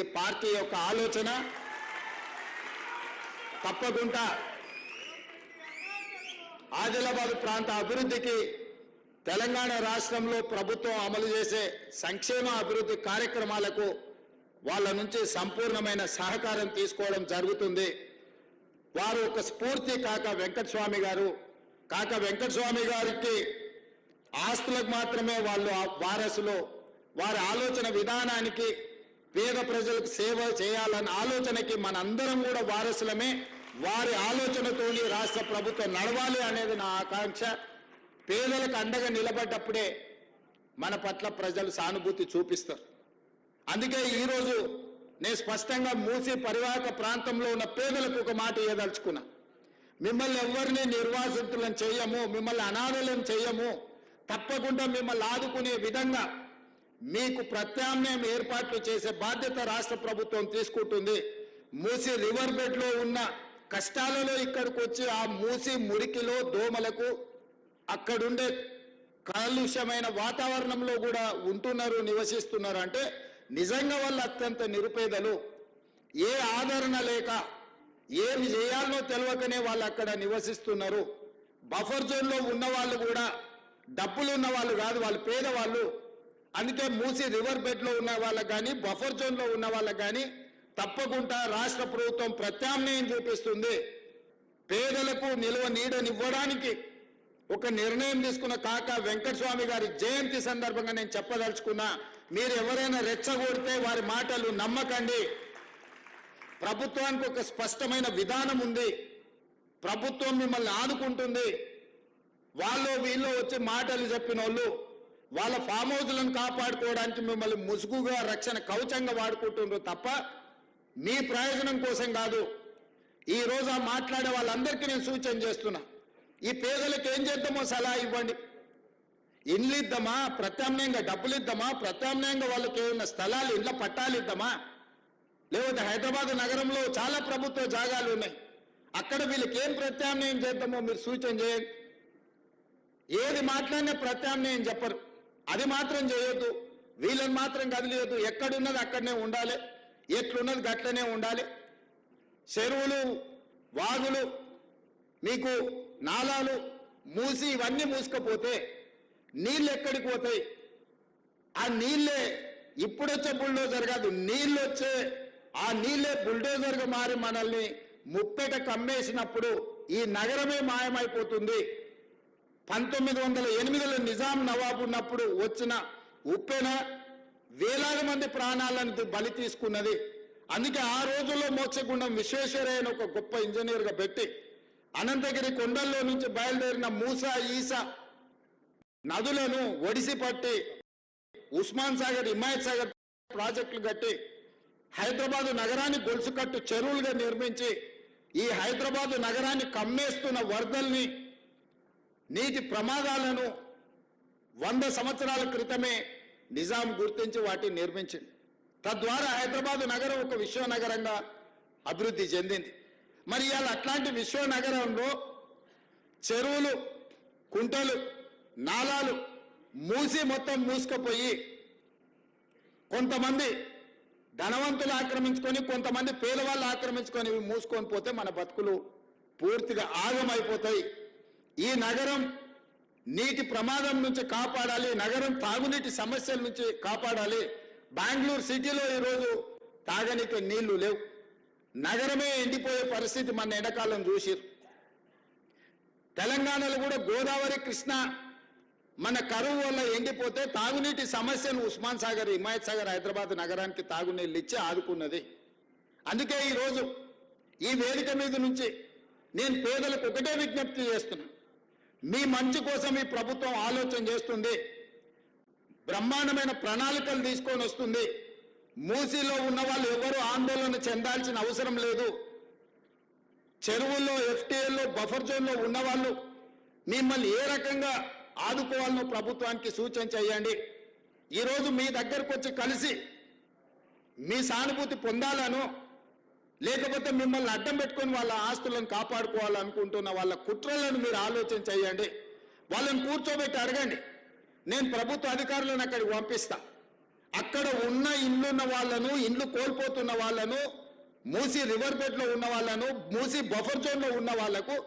ఇది పార్టీ యొక్క ఆలోచన తప్పకుండా ఆదిలాబాద్ ప్రాంత అభివృద్ధికి తెలంగాణ రాష్ట్రంలో ప్రభుత్వం అమలు చేసే సంక్షేమ అభివృద్ధి కార్యక్రమాలకు వాళ్ళ నుంచి సంపూర్ణమైన సహకారం తీసుకోవడం జరుగుతుంది. వారు ఒక స్ఫూర్తి కాక వెంకటస్వామి గారు కాక వెంకటస్వామి గారికి ఆస్తులకు మాత్రమే వాళ్ళు ఆ వారసులు వారి ఆలోచన విధానానికి పేద ప్రజలకు సేవ చేయాలన్న ఆలోచనకి మనందరం కూడా వారసులమే. వారి ఆలోచనతోని రాష్ట్ర ప్రభుత్వం నడవాలి అనేది నా ఆకాంక్ష. పేదలకు అండగా నిలబడ్డప్పుడే మన పట్ల ప్రజలు సానుభూతి చూపిస్తారు. అందుకే ఈరోజు నేను స్పష్టంగా మూసి పరివాహక ప్రాంతంలో ఉన్న పేదలకు ఒక మాట ఇవ్వదలుచుకున్నా మిమ్మల్ని ఎవరిని నిర్వాసితులను చేయము మిమ్మల్ని అనాథలను చేయము తప్పకుండా మిమ్మల్ని ఆదుకునే విధంగా మీకు ప్రత్యామ్నాయం ఏర్పాట్లు చేసే బాధ్యత రాష్ట్ర ప్రభుత్వం తీసుకుంటుంది. మూసి రివర్ బెడ్లో ఉన్న కష్టాలలో ఇక్కడికి వచ్చి ఆ మూసి మురికిలో దోమలకు అక్కడుండే కాలుష్యమైన వాతావరణంలో కూడా ఉంటున్నారు నివసిస్తున్నారు అంటే నిజంగా వాళ్ళు అత్యంత నిరుపేదలు. ఏ ఆదరణ లేక ఏమి చేయాలో తెలియకనే వాళ్ళు అక్కడ నివసిస్తున్నారు. బఫర్ జోన్లో ఉన్న వాళ్ళు కూడా డబ్బులు ఉన్న వాళ్ళు కాదు వాళ్ళు పేదవాళ్ళు. అందుకే మూసి రివర్ బెడ్లో ఉన్న వాళ్ళకు కానీ బఫర్ జోన్లో ఉన్న వాళ్ళకు కానీ తప్పకుండా రాష్ట్ర ప్రభుత్వం ప్రత్యామ్నాయం చూపిస్తుంది. పేదలకు నిల్వ నీడనివ్వడానికి ఒక నిర్ణయం తీసుకున్న కాక వెంకటస్వామి గారి జయంతి సందర్భంగా నేను చెప్పదలుచుకున్నా మీరు ఎవరైనా రెచ్చగొడితే వారి మాటలు నమ్మకండి. ప్రభుత్వానికి ఒక స్పష్టమైన విధానం ఉంది. ప్రభుత్వం మిమ్మల్ని ఆదుకుంటుంది. వాళ్ళు వీళ్ళు వచ్చి మాటలు చెప్పిన వాళ్ళు వాళ్ళ ఫామ్ హౌజ్లను కాపాడుకోవడానికి మిమ్మల్ని ముసుగుగా రక్షణ కవచంగా వాడుకుంటుండ్రు తప్ప మీ ప్రయోజనం కోసం కాదు. ఈ రోజు ఆ మాట్లాడే వాళ్ళందరికీ నేను సూచన చేస్తున్నా. ఈ పేదలకు ఏం చేద్దామో సలహా ఇవ్వండి. ఇండ్లు ఇద్దామా? ప్రత్యామ్నాయంగా డబ్బులు ఇద్దామా? ప్రత్యామ్నాయంగా వాళ్ళకి ఏమైనా స్థలాలు ఇండ్ల పట్టాలు ఇద్దామా? లేకపోతే హైదరాబాద్ నగరంలో చాలా ప్రభుత్వ జాగాలు ఉన్నాయి. అక్కడ వీళ్ళకి ఏం ప్రత్యామ్నాయం చేద్దామో మీరు సూచన చేయండి. ఏది మాట్లాడినా ప్రత్యామ్నాయం చెప్పరు. అది మాత్రం చేయొద్దు. వీళ్ళని మాత్రం కదిలియొద్దు. ఎక్కడున్నది అక్కడనే ఉండాలి. ఎట్లున్నది గట్లనే ఉండాలి. చెరువులు వాగులు మీకు నాలాలు మూసి ఇవన్నీ మూసుకపోతే నీళ్ళు ఎక్కడికి పోతాయి? ఆ నీళ్ళే ఇప్పుడొచ్చే బుల్డోజర్ కాదు నీళ్ళు వచ్చే ఆ నీళ్ళే బుల్డోజర్గా మారి మనల్ని ముప్పెట కమ్మేసినప్పుడు ఈ నగరమే మాయమైపోతుంది. పంతొమ్మిది వందల ఎనిమిదిలో నిజాం నవాబు ఉన్నప్పుడు వచ్చిన ఉప్పెన వేలాది మంది ప్రాణాలను బలి తీసుకున్నది. అందుకే ఆ రోజుల్లో మోక్షగుండం విశ్వేశ్వరయ్య ఒక గొప్ప ఇంజనీర్గా పెట్టి అనంతగిరి కొండల్లో నుంచి బయలుదేరిన మూసా ఈసా నదులను ఒడిసి పట్టి ఉస్మాన్ సాగర్ హిమాయత్ సాగర్ ప్రాజెక్టులు కట్టి హైదరాబాదు నగరాన్ని గొలుసుకట్టు చెరువులుగా నిర్మించి ఈ హైదరాబాదు నగరాన్ని కమ్మేస్తున్న వరదల్ని నీటి ప్రమాదాలను వంద సంవత్సరాల క్రితమే నిజాం గుర్తించి వాటిని నిర్మించింది. తద్వారా హైదరాబాదు నగరం ఒక విశ్వనగరంగా అభివృద్ధి చెందింది. మరి ఇవాళ అట్లాంటి విశ్వనగరంలో చెరువులు కుంటలు నాలాలు మూసి మొత్తం మూసుకుపోయి కొంతమంది ధనవంతులు ఆక్రమించుకొని కొంతమంది పేదవాళ్ళు ఆక్రమించుకొని మూసుకొని పోతే మన బతుకులు పూర్తిగా ఆగమైపోతాయి. ఈ నగరం నీటి ప్రమాదం నుంచి కాపాడాలి నగరం తాగునీటి సమస్యల నుంచి కాపాడాలి. బెంగళూరు సిటీలో ఈరోజు తాగనీకి నీళ్ళు లేవు. నగరమే ఎండిపోయే పరిస్థితి మన ఎండాకాలం చూసిరు తెలంగాణలో కూడా గోదావరి కృష్ణ మన కరువు వల్ల ఎండిపోతే తాగునీటి సమస్యను ఉస్మాన్ సాగర్ హిమాయత్ సాగర్ హైదరాబాద్ నగరానికి తాగునీళ్ళు ఇచ్చి ఆదుకున్నది. అందుకే ఈరోజు ఈ వేదిక మీద నుంచి నేను పేదలకు ఒకటే విజ్ఞప్తి చేస్తున్నా. మీ మంచి కోసం ఈ ప్రభుత్వం ఆలోచన చేస్తుంది. బ్రహ్మాండమైన ప్రణాళికలు తీసుకొని వస్తుంది. మూసీలో ఉన్న వాళ్ళు ఎవరు ఆందోళన చెందాల్సిన అవసరం లేదు. చెరువుల్లో ఎఫ్టీఎల్లో బఫర్ జోన్లో ఉన్నవాళ్ళు మిమ్మల్ని ఏ రకంగా ఆదుకోవాలనో ప్రభుత్వానికి సూచన చేయండి. ఈరోజు మీ దగ్గరకు వచ్చి కలిసి మీ సానుభూతి పొందాలను లేకపోతే మిమ్మల్ని అడ్డం పెట్టుకొని వాళ్ళ ఆస్తులను కాపాడుకోవాలనుకుంటున్న వాళ్ళ కుట్రలను మీరు ఆలోచన చేయండి. వాళ్ళని కూర్చోబెట్టి అడగండి. నేను ప్రభుత్వ అధికారులను అక్కడికి పంపిస్తా. అక్కడ ఉన్న ఇల్లున్న వాళ్ళను ఇండ్లు కోల్పోతున్న వాళ్ళను మూసి రివర్ బెడ్లో ఉన్న వాళ్ళను మూసి బఫర్ జోన్లో ఉన్న వాళ్ళకు